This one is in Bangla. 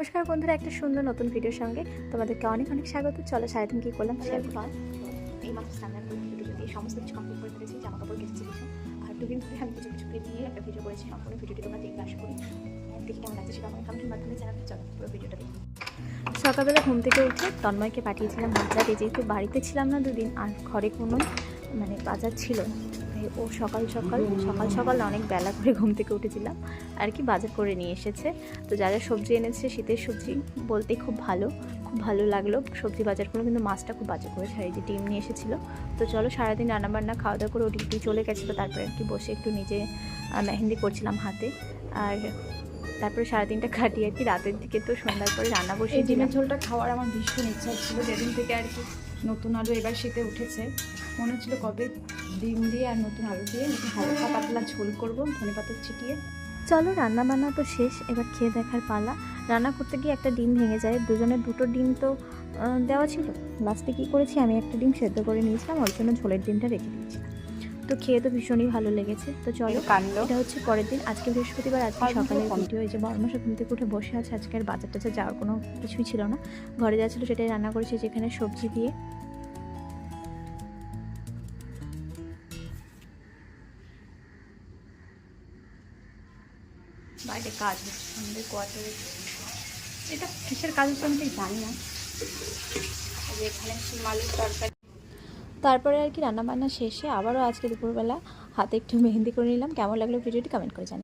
নমস্কার বন্ধুরা, একটা সুন্দর নতুন ভিডিওর সঙ্গে তোমাদেরকে অনেক অনেক স্বাগত। চলো সারাদিন কী করলাম শেয়ার এই মাত্র স্নান ভিডিও দিয়ে সমস্ত কিছু কমপ্লিট করে ফেলেছি জামা কাপড় কেচেছি কিছু আর দুদিন ধরে আমি কিছু কিছু নিয়ে একটা ভিডিও করেছি, সম্পূর্ণ ভিডিওটি তোমরা দেখতে আশা করি। দেখি কেমন লাগছে সেটা আমার কমেন্টের মাধ্যমে জানাবে, চলো পুরো ভিডিওটা দেখি। সকালবেলা ঘুম থেকে উঠে তন্ময়কে পাঠিয়েছিলাম বাজারে যেহেতু বাড়িতে ছিলাম না দুদিন, আর ঘরে কোনো মানে বাজার ছিল ও সকাল সকাল সকাল সকাল অনেক বেলা করে ঘুম থেকে উঠেছিলাম আর কি বাজার করে নিয়ে এসেছে। তো যা যা সবজি এনেছে শীতের সবজি বলতে খুব ভালো খুব ভালো লাগল। সবজি বাজার বাজারগুলো কিন্তু মাছটা খুব বাজার করে এই যে ডিম নিয়ে এসেছিল। তো চলো সারাদিন রান্নাবান্না খাওয়া দাওয়া করে ও ডিউটি চলে গেছিল তারপরে আর কি বসে একটু নিজে মেহেন্দি করছিলাম হাতে। আর তারপরে সারাদিনটা কাটিয়ে আর কি রাতের দিকে তো সন্ধ্যার পরে রান্না বসে ডিমের ঝোলটা খাওয়ার আমার ভীষণ ইচ্ছা ছিল যেদিন থেকে আর কি নতুন আলু এবার শীতে উঠেছে। মনে হচ্ছিল কবে ডিম দিয়ে আর নতুন আলু দিয়ে হালকা পাতলা ঝোল করব, ধনে পাতা ছিটিয়ে। চলো রান্না বান্না তো শেষ, এবার খেয়ে দেখার পালা। রান্না করতে গিয়ে একটা ডিম ভেঙে যায় দুজনের দুটো ডিম তো দেওয়া ছিল। লাস্টে কী করেছি, আমি একটা ডিম সেদ্ধ করে নিয়েছিলাম, ওর জন্য ঝোলের ডিমটা রেখে দিয়েছি তো খেয়ে তো ভীষণই ভালো লেগেছে। তো চলো কান্ড এটা হচ্ছে পরের দিন। আজকে বৃহস্পতিবার আজকে সকালে। ভিডিও এই যে বর্মশা ঘুম থেকে উঠে বসে আছে আজকে আর বাজার টাজার যাওয়ার কোনো কিছুই ছিল না। ঘরে যা ছিল সেটাই রান্না করেছি যেখানে সবজি দিয়ে। বাইরে কাজ হচ্ছে আমাদের কোয়ার্টারে এটা কিসের কাজ হচ্ছে আমি ঠিক জানি না। এখানে মালের তরকারি। তারপরে আর কি রান্নাবান্না শেষে আবারও আজকে দুপুরবেলা হাতে একটু মেহেন্দি করে নিলাম। কেমন লাগল ভিডিওটি কমেন্ট করে জানাবেন।